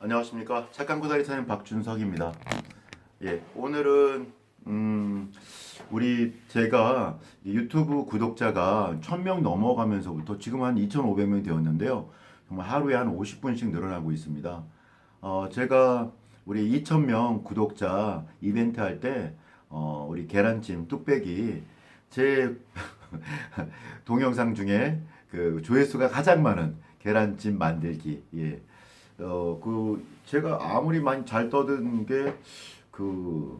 안녕하십니까 착한 고다리 사는 박준석입니다. 예 오늘은 음 우리 제가 유튜브 구독자가 1000명 넘어가면서부터 지금 한 2,500명 되었는데요. 정말 하루에 한 50분씩 늘어나고 있습니다. 어 제가 우리 2,000명 구독자 이벤트 할때 어, 우리 계란찜 뚝배기 제 동영상 중에 그 조회수가 가장 많은 계란찜 만들기 예. 어, 그, 제가 아무리 많이 잘 떠든 게, 그,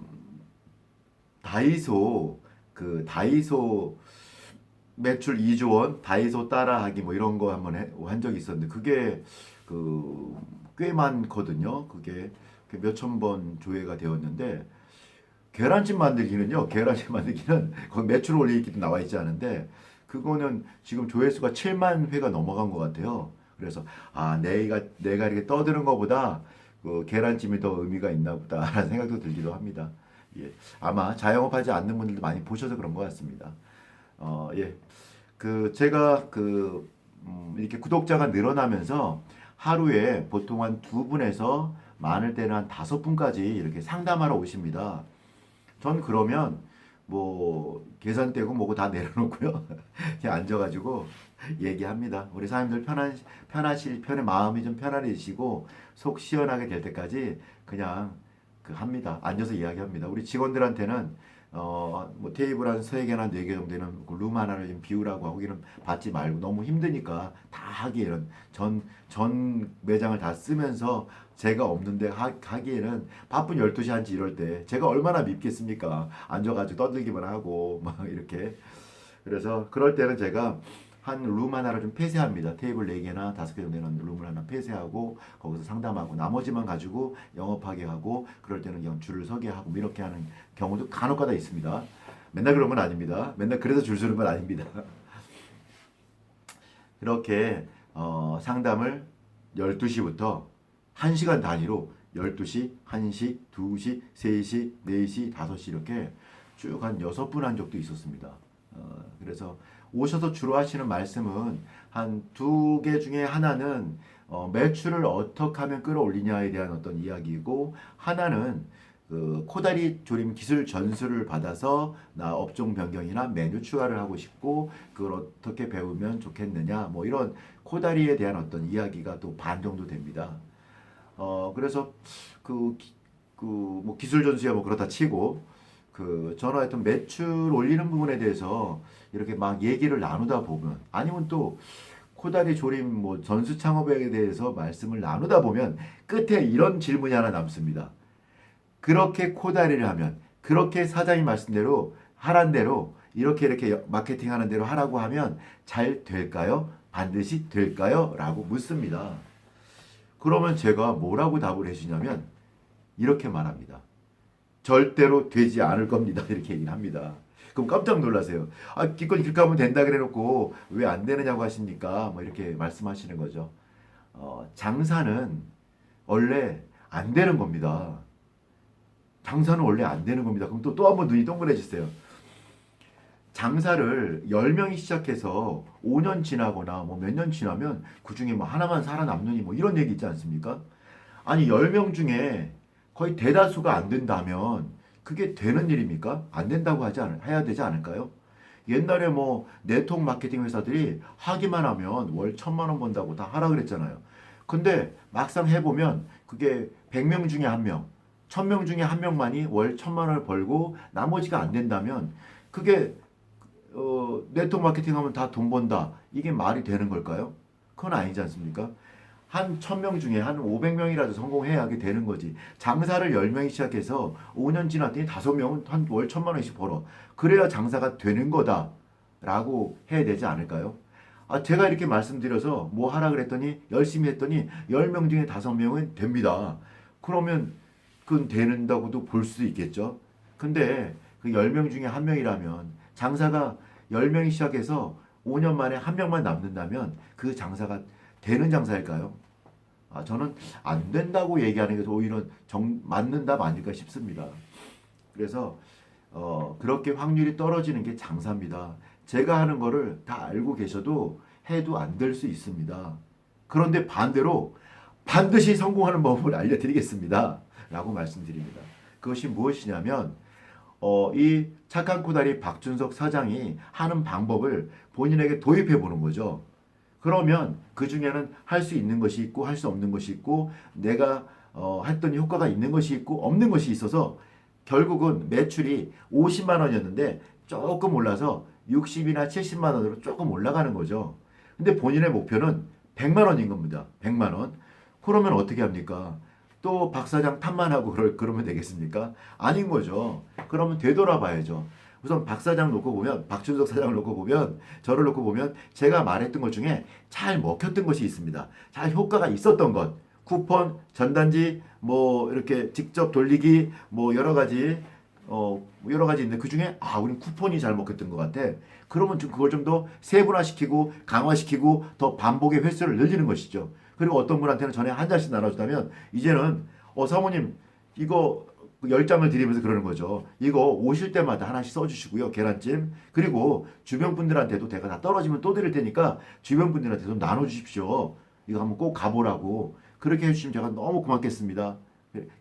다이소, 그, 다이소 매출 2조 원, 다이소 따라하기 뭐 이런 거 한번 해, 한 적이 있었는데, 그게, 그, 꽤 많거든요. 그게 몇천 번 조회가 되었는데, 계란찜 만들기는요, 계란찜 만들기는 거기 매출 올리기도 나와 있지 않은데, 그거는 지금 조회수가 7만 회가 넘어간 것 같아요. 그래서 아 내가 내가 이렇게 떠드는 것보다 그 계란찜이 더 의미가 있나 보다라는 생각도 들기도 합니다. 예, 아마 자영업하지 않는 분들도 많이 보셔서 그런 것 같습니다. 어, 예, 그 제가 그 음, 이렇게 구독자가 늘어나면서 하루에 보통 한 두 분에서 많을 때는 한 다섯 분까지 이렇게 상담하러 오십니다. 전 그러면 뭐 계산대고 뭐고 다 내려놓고요. 그냥 앉아가지고 얘기합니다. 우리 사람들 편한 편하실 편의 마음이 좀 편안해지시고 속 시원하게 될 때까지 그냥 그 합니다. 앉아서 이야기합니다. 우리 직원들한테는 어 뭐 테이블 한 세 개나 네 개 정도 되는 그룸 하나를 좀 비우라고 하고 이는 받지 말고 너무 힘드니까 다 하기에는 전 전 매장을 다 쓰면서 제가 없는데 하, 하기에는 바쁜 12시 한지 이럴 때 제가 얼마나 밉겠습니까? 앉아가지고 떠들기만 하고 막 이렇게 그래서 그럴 때는 제가 한 룸 하나를 좀 폐쇄합니다. 테이블 4개나 5개 정도 되는 룸을 하나 폐쇄하고 거기서 상담하고 나머지만 가지고 영업하게 하고 그럴 때는 그냥 줄을 서게 하고 뭐 이렇게 하는 경우도 간혹가다 있습니다. 맨날 그런 건 아닙니다. 맨날 그래서 줄 서는 건 아닙니다. 이렇게 어, 상담을 12시부터 1시간 단위로 12시, 1시, 2시, 3시, 4시, 5시 이렇게 쭉 한 6분 한 적도 있었습니다. 어, 그래서 오셔서 주로 하시는 말씀은 한 두 개 중에 하나는 어, 매출을 어떻게 하면 끌어올리냐에 대한 어떤 이야기이고 하나는 그 코다리 조림 기술 전수를 받아서 나 업종 변경이나 메뉴 추가를 하고 싶고 그걸 어떻게 배우면 좋겠느냐 뭐 이런 코다리에 대한 어떤 이야기가 또 반 정도 됩니다. 어 그래서 그 그 뭐 기술 전수야 뭐 그렇다 치고 그 저는 하여튼 매출 올리는 부분에 대해서 이렇게 막 얘기를 나누다 보면 아니면 또 코다리 조림 뭐 전수 창업에 대해서 말씀을 나누다 보면 끝에 이런 질문이 하나 남습니다. 그렇게 코다리를 하면 그렇게 사장님 말씀대로 하란 대로 이렇게 이렇게 마케팅 하는 대로 하라고 하면 잘 될까요? 반드시 될까요? 라고 묻습니다. 그러면 제가 뭐라고 답을 해주냐면 이렇게 말합니다. 절대로 되지 않을 겁니다. 이렇게 얘기를 합니다. 그럼 깜짝 놀라세요. 아, 기껏 이렇게 하면 된다 그래 놓고 왜 안 되느냐고 하십니까? 뭐 이렇게 말씀하시는 거죠. 어, 장사는 원래 안 되는 겁니다. 장사는 원래 안 되는 겁니다. 그럼 또 또 한 번 눈이 동그래지세요. 장사를 10명이 시작해서 5년 지나거나 뭐 몇 년 지나면 그 중에 뭐 하나만 살아남느니 뭐 이런 얘기 있지 않습니까? 아니 10명 중에 거의 대다수가 안 된다면 그게 되는 일입니까? 안 된다고 하지 않, 해야 되지 않을까요? 옛날에 뭐 네트워크 마케팅 회사들이 하기만 하면 월 천만 원 번다고 다 하라 그랬잖아요. 근데 막상 해보면 그게 100명 중에 한 명, 1000명 중에 한 명만이 월 천만 원을 벌고 나머지가 안 된다면 그게 어, 네트워크 마케팅 하면 다 돈 번다. 이게 말이 되는 걸까요? 그건 아니지 않습니까? 한 1000명 중에 한 500명이라도 성공해야 하게 되는 거지. 장사를 10명이 시작해서 5년 지났더니 5명은 한 월 1000만 원씩 벌어. 그래야 장사가 되는 거다. 라고 해야 되지 않을까요? 아, 제가 이렇게 말씀드려서 뭐 하라 그랬더니 열심히 했더니 10명 중에 5명은 됩니다. 그러면 그건 되는다고도 볼 수도 있겠죠. 근데 그 10명 중에 한 명이라면 장사가 10명이 시작해서 5년 만에 한 명만 남는다면 그 장사가 되는 장사일까요? 아, 저는 안 된다고 얘기하는 게 오히려 정, 맞는 답 아닐까 싶습니다. 그래서 어, 그렇게 확률이 떨어지는 게 장사입니다. 제가 하는 거를 다 알고 계셔도 해도 안 될 수 있습니다. 그런데 반대로 반드시 성공하는 법을 알려드리겠습니다. 라고 말씀드립니다. 그것이 무엇이냐면 어, 이 착한 코다리 박준석 사장이 하는 방법을 본인에게 도입해 보는 거죠. 그러면 그 중에는 할 수 있는 것이 있고 할 수 없는 것이 있고 내가 어, 했더니 효과가 있는 것이 있고 없는 것이 있어서 결국은 매출이 50만 원이었는데 조금 올라서 60이나 70만 원으로 조금 올라가는 거죠. 근데 본인의 목표는 100만 원인 겁니다. 100만 원. 그러면 어떻게 합니까? 또 박 사장 탓만 하고 그럴, 그러면 되겠습니까? 아닌 거죠. 그러면 되돌아봐야죠. 우선 박 사장 놓고 보면 박준석 사장을 놓고 보면 저를 놓고 보면 제가 말했던 것 중에 잘 먹혔던 것이 있습니다. 잘 효과가 있었던 것. 쿠폰, 전단지, 뭐 이렇게 직접 돌리기, 뭐 여러 가지 어 여러 가지 있는데 그 중에 아 우린 쿠폰이 잘 먹혔던 것 같아. 그러면 좀 그걸 좀 더 세분화시키고 강화시키고 더 반복의 횟수를 늘리는 것이죠. 그리고 어떤 분한테는 전에 한 잔씩 나눠주다면 이제는 어 사모님 이거 열 장을 드리면서 그러는 거죠. 이거 오실 때마다 하나씩 써주시고요. 계란찜. 그리고 주변 분들한테도 제가 다 떨어지면 또 드릴 테니까 주변 분들한테도 나눠주십시오. 이거 한번 꼭 가보라고. 그렇게 해주시면 제가 너무 고맙겠습니다.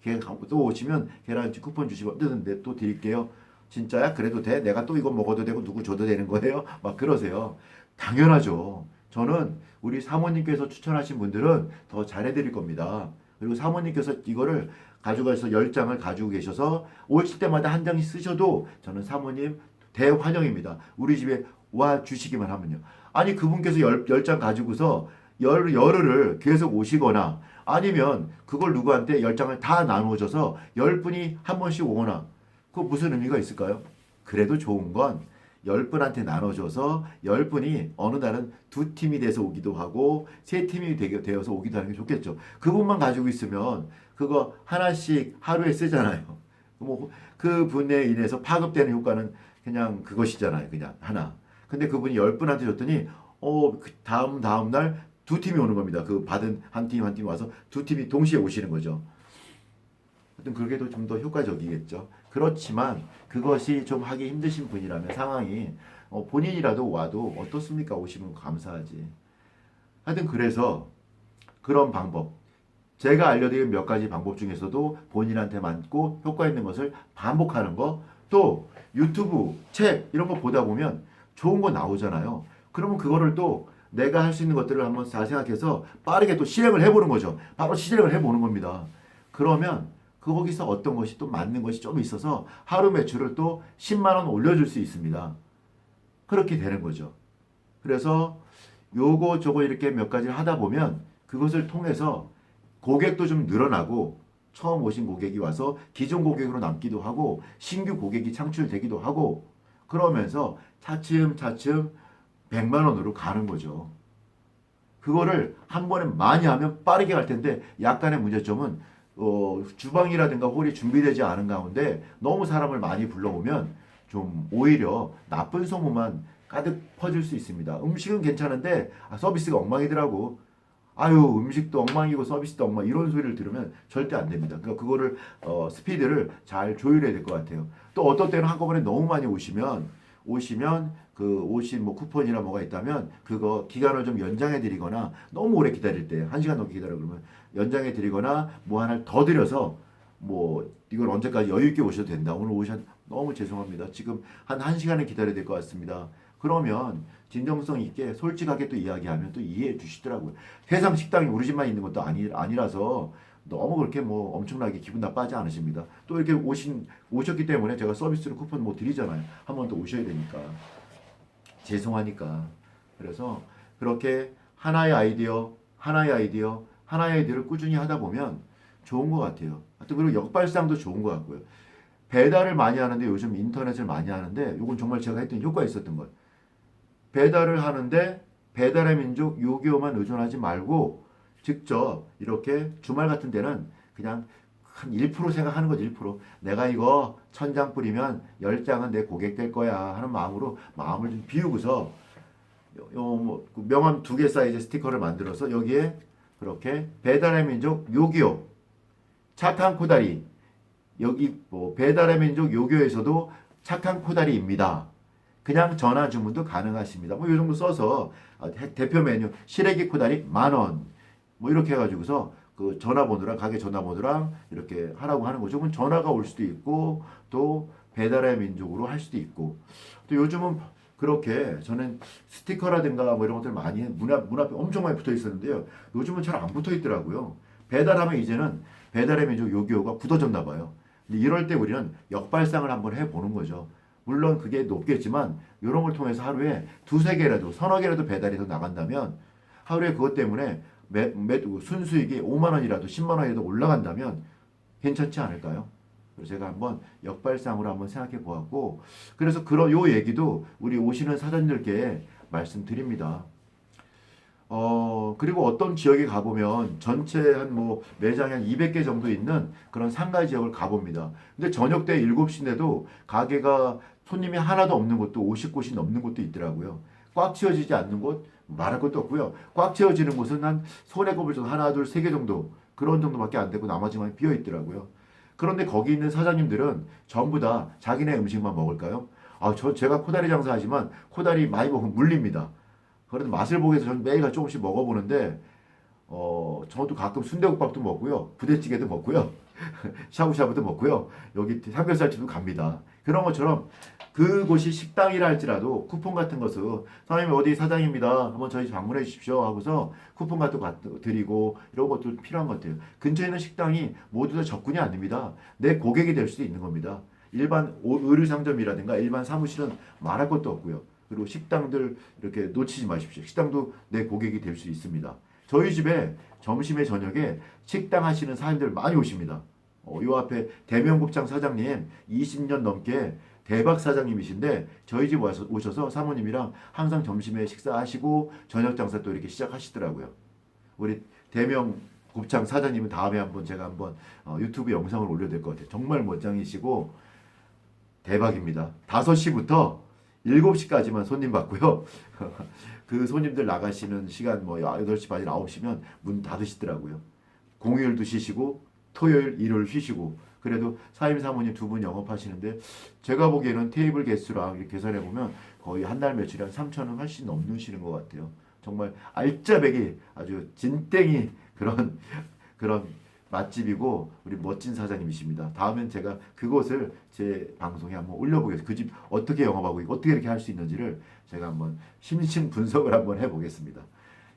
걔또 오시면 계란찜 쿠폰 주시면 뜨는데 또 드릴게요. 진짜야? 그래도 돼? 내가 또 이거 먹어도 되고 누구 줘도 되는 거예요? 막 그러세요. 당연하죠. 저는 우리 사모님께서 추천하신 분들은 더 잘해드릴 겁니다. 그리고 사모님께서 이거를 가져가서 열장을 가지고 계셔서 오실 때마다 한 장씩 쓰셔도 저는 사모님 대환영입니다. 우리 집에 와 주시기만 하면요. 아니 그분께서 열, 열장 가지고서 열, 열흘을 계속 오시거나 아니면 그걸 누구한테 열 장을 다 나누어줘서 열 분이 한 번씩 오거나 그 무슨 의미가 있을까요? 그래도 좋은 건 열 분한테 나눠줘서 열 분이 어느 날은 두 팀이 돼서 오기도 하고 세 팀이 되어서 오기도 하는 게 좋겠죠. 그분만 가지고 있으면 그거 하나씩 하루에 쓰잖아요. 뭐 그 분에 인해서 파급되는 효과는 그냥 그것이잖아요. 그냥 하나. 근데 그분이 열 분한테 줬더니 어 그 다음 다음 날 두 팀이 오는 겁니다. 그 받은 한 팀 한팀 와서 두 팀이 동시에 오시는 거죠. 하여튼 그게도 좀더 효과적이겠죠. 그렇지만 그것이 좀 하기 힘드신 분이라면 상황이 어, 본인이라도 와도 어떻습니까? 오시면 감사하지. 하여튼 그래서 그런 방법 제가 알려드린 몇 가지 방법 중에서도 본인한테 맞고 효과 있는 것을 반복하는 거, 또 유튜브, 책 이런 거 보다 보면 좋은 거 나오잖아요. 그러면 그거를 또 내가 할 수 있는 것들을 한번 잘 생각해서 빠르게 또 실행을 해보는 거죠. 바로 실행을 해보는 겁니다. 그러면 거기서 어떤 것이 또 맞는 것이 좀 있어서 하루 매출을 또 10만 원 올려줄 수 있습니다. 그렇게 되는 거죠. 그래서 요거 저거 이렇게 몇 가지를 하다 보면 그것을 통해서 고객도 좀 늘어나고 처음 오신 고객이 와서 기존 고객으로 남기도 하고 신규 고객이 창출되기도 하고 그러면서 차츰 차츰 100만 원으로 가는 거죠. 그거를 한 번에 많이 하면 빠르게 갈 텐데 약간의 문제점은 어, 주방이라든가 홀이 준비되지 않은 가운데 너무 사람을 많이 불러오면 좀 오히려 나쁜 소문만 가득 퍼질 수 있습니다. 음식은 괜찮은데 아, 서비스가 엉망이더라고. 아유 음식도 엉망이고 서비스도 엉망 이런 소리를 들으면 절대 안 됩니다. 그러니까 그거를 어, 스피드를 잘 조율해야 될 것 같아요. 또 어떤 때는 한꺼번에 너무 많이 오시면 오시면 그 오신 뭐 쿠폰이나 뭐가 있다면 그거 기간을 좀 연장해 드리거나 너무 오래 기다릴 때 한 시간 넘게 기다려 그러면 연장해 드리거나 뭐 하나를 더 드려서 뭐 이걸 언제까지 여유 있게 오셔도 된다. 오늘 오셨 너무 죄송합니다. 지금 한 1시간을 기다려야 될 것 같습니다. 그러면 진정성 있게 솔직하게 또 이야기하면 또 이해해 주시더라고요. 세상 식당이 우리 집만 있는 것도 아니, 아니라서 너무 그렇게 뭐 엄청나게 기분 나빠하지 않으십니다. 또 이렇게 오신 오셨기 때문에 제가 서비스로 쿠폰 뭐 드리잖아요. 한 번 더 오셔야 되니까 죄송하니까 그래서 그렇게 하나의 아이디어 하나의 아이디어 하나의 아이디어를 꾸준히 하다 보면 좋은 것 같아요. 하여튼 그리고 역발상도 좋은 것 같고요. 배달을 많이 하는데 요즘 인터넷을 많이 하는데 이건 정말 제가 했던 효과 있었던 것. 배달을 하는데 배달의 민족 요기요만 의존하지 말고 직접 이렇게 주말 같은 데는 그냥 한 1% 생각하는 거지 1%. 내가 이거 천장 뿌리면 10장은 내 고객 될 거야 하는 마음으로 마음을 좀 비우고서 요, 요 뭐, 그 명함 두 개 사이즈 스티커를 만들어서 여기에 그렇게 배달의 민족 요기요 착한 코다리 여기 뭐 배달의 민족 요교에서도 착한 코다리입니다. 그냥 전화 주문도 가능하십니다. 뭐이 정도 써서 아, 대- 대표 메뉴 시래기 코다리 만 원. 뭐 이렇게 해가지고서 그 전화번호랑 가게 전화번호랑 이렇게 하라고 하는 거죠. 그럼 전화가 올 수도 있고 또 배달의 민족으로 할 수도 있고 또 요즘은 그렇게 저는 스티커라든가 뭐 이런 것들 많이 문, 앞, 문 앞에 엄청 많이 붙어 있었는데요. 요즘은 잘 안 붙어 있더라고요. 배달하면 이제는 배달의 민족 요기요가 굳어졌나 봐요. 근데 이럴 때 우리는 역발상을 한번 해보는 거죠. 물론 그게 높겠지만 이런 걸 통해서 하루에 두세 개라도 서너 개라도 배달이 더 나간다면 하루에 그것 때문에 매, 매, 순수익이 5만 원이라도 10만 원이라도 올라간다면 괜찮지 않을까요? 그래서 제가 한번 역발상으로 한번 생각해 보았고 그래서 그런 요 얘기도 우리 오시는 사장님들께 말씀드립니다. 어 그리고 어떤 지역에 가보면 전체 한 뭐 매장이 한 200개 정도 있는 그런 상가 지역을 가봅니다. 근데 저녁 때 7시인데도 가게가 손님이 하나도 없는 곳도 50곳이 넘는 곳도 있더라고요. 꽉 채워지지 않는 곳 말할 것도 없고요. 꽉 채워지는 곳은 한 손에 꼽을 정도 하나 둘 세 개 정도 그런 정도밖에 안 되고 나머지만 비어 있더라고요. 그런데 거기 있는 사장님들은 전부 다 자기네 음식만 먹을까요? 아, 저 제가 코다리 장사하지만 코다리 많이 먹으면 물립니다. 그래도 맛을 보기 위해서 저는 매일 조금씩 먹어보는데 어, 저도 가끔 순대국밥도 먹고요. 부대찌개도 먹고요. 샤브샤브도 먹고요. 여기 삼겹살집도 갑니다. 그런 것처럼 그곳이 식당이라 할지라도 쿠폰 같은 것을 사장님 어디 사장입니다. 한번 저희 방문해 주십시오 하고서 쿠폰 같은 거 드리고 이런 것도 필요한 것 같아요. 근처에 있는 식당이 모두 다 적군이 아닙니다. 내 고객이 될 수도 있는 겁니다. 일반 오- 의류 상점이라든가 일반 사무실은 말할 것도 없고요. 그리고 식당들 이렇게 놓치지 마십시오. 식당도 내 고객이 될 수 있습니다. 저희 집에 점심에 저녁에 식당 하시는 사람들 많이 오십니다. 어, 요 앞에 대명곱창 사장님 20년 넘게 대박 사장님이신데 저희 집 와서 오셔서 사모님이랑 항상 점심에 식사하시고 저녁 장사 또 이렇게 시작하시더라고요. 우리 대명 곱창 사장님은 다음에 한번 제가 한번 어, 유튜브 영상을 올려야 될 것 같아요. 정말 멋쟁이시고 대박입니다. 5시부터 7시까지만 손님 받고요. 그 손님들 나가시는 시간 뭐 8시 반 9시면 문 닫으시더라고요. 공휴일도 쉬시고 토요일, 일요일 쉬시고 그래도 사임 사모님 두 분 영업하시는데 제가 보기에는 테이블 개수랑 계산해 보면 거의 한 달 매출이 한 3천 원 훨씬 넘으시는 것 같아요. 정말 알짜배기 아주 진땡이 그런 그런 맛집이고 우리 멋진 사장님이십니다. 다음엔 제가 그곳을 제 방송에 한번 올려보겠습니다. 그 집 어떻게 영업하고 있고 어떻게 이렇게 할 수 있는지를 제가 한번 심층 분석을 한번 해보겠습니다.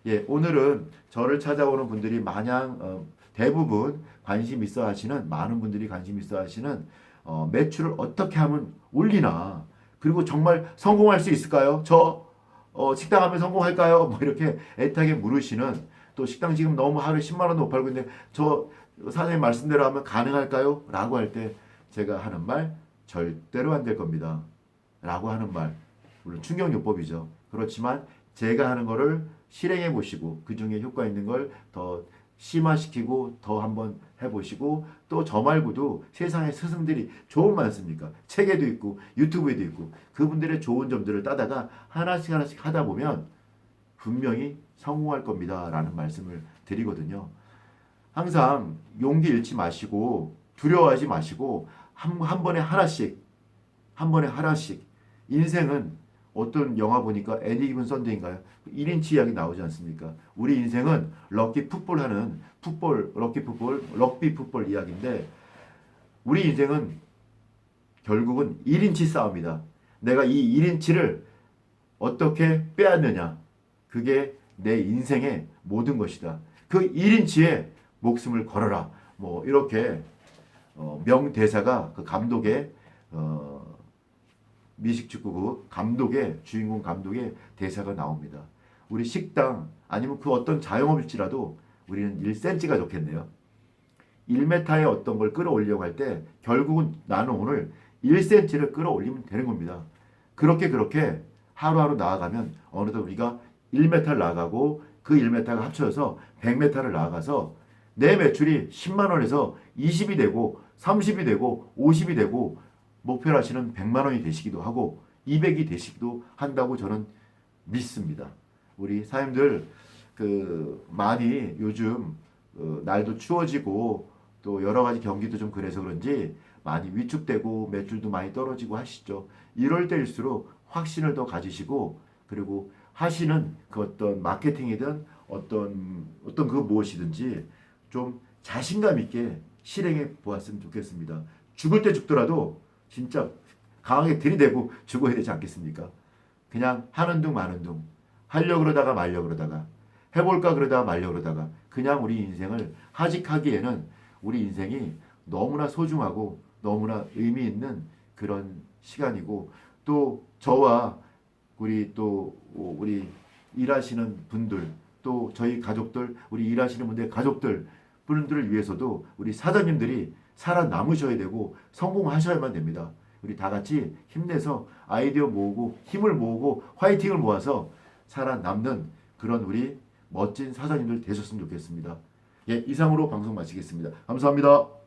예, 오늘은 저를 찾아오는 분들이 마냥 어, 대부분 관심 있어 하시는 많은 분들이 관심 있어 하시는 어, 매출을 어떻게 하면 올리나 그리고 정말 성공할 수 있을까요? 저 어, 식당 하면 성공할까요? 뭐 이렇게 애타게 물으시는 또 식당 지금 너무 하루에 10만 원도 못 팔고 있는데 저 사장님 말씀대로 하면 가능할까요? 라고 할 때 제가 하는 말 절대로 안 될 겁니다. 라고 하는 말 물론 충격요법이죠. 그렇지만 제가 하는 거를 실행해 보시고 그 중에 효과 있는 걸 더 심화시키고 더 한번 해보시고 또 저 말고도 세상에 스승들이 좋은 많습니까? 책에도 있고 유튜브에도 있고 그분들의 좋은 점들을 따다가 하나씩 하나씩 하다 보면 분명히 성공할 겁니다 라는 말씀을 드리거든요. 항상 용기 잃지 마시고 두려워하지 마시고 한, 한 번에 하나씩 한 번에 하나씩 인생은 어떤 영화 보니까 애니 기분 썬데인가요? 1인치 이야기 나오지 않습니까? 우리 인생은 럭키 풋볼 하는 풋볼, 럭키 풋볼, 럭비 풋볼 이야기인데 우리 인생은 결국은 1인치 싸움이다. 내가 이 1인치를 어떻게 빼앗느냐. 그게 내 인생의 모든 것이다. 그 1인치에 목숨을 걸어라. 뭐 이렇게 어, 명대사가 그 감독의 어, 미식축구부 감독의 주인공 감독의 대사가 나옵니다. 우리 식당 아니면 그 어떤 자영업일지라도 우리는 1cm가 좋겠네요. 1m의 어떤 걸 끌어올려고 할 때 결국은 나는 오늘 1cm를 끌어올리면 되는 겁니다. 그렇게 그렇게 하루하루 나아가면 어느덧 우리가 1m를 나가고 그 1m가 합쳐져서 100m를 나아가서 내 매출이 10만 원에서 20이 되고 30이 되고 50이 되고 목표로 하시는 100만 원이 되시기도 하고 200이 되시기도 한다고 저는 믿습니다. 우리 사님들 그 많이 요즘 어, 날도 추워지고 또 여러 가지 경기도 좀 그래서 그런지 많이 위축되고 매출도 많이 떨어지고 하시죠. 이럴 때일수록 확신을 더 가지시고 그리고 하시는 그 어떤 마케팅이든 어떤 어떤 그 무엇이든지 좀 자신감 있게 실행해 보았으면 좋겠습니다. 죽을 때 죽더라도 진짜 강하게 들이대고 죽어야 되지 않겠습니까? 그냥 하는 둥 마는 둥 하려고 그러다가 말려고 그러다가 해볼까 그러다가 말려고 그러다가 그냥 우리 인생을 하직하기에는 우리 인생이 너무나 소중하고 너무나 의미 있는 그런 시간이고 또 저와 우리 또 우리 일하시는 분들 또 저희 가족들 우리 일하시는 분들 가족들 분들을 위해서도 우리 사장님들이 살아남으셔야 되고 성공하셔야만 됩니다. 우리 다 같이 힘내서 아이디어 모으고 힘을 모으고 화이팅을 모아서 살아남는 그런 우리 멋진 사장님들 되셨으면 좋겠습니다. 예, 이상으로 방송 마치겠습니다. 감사합니다.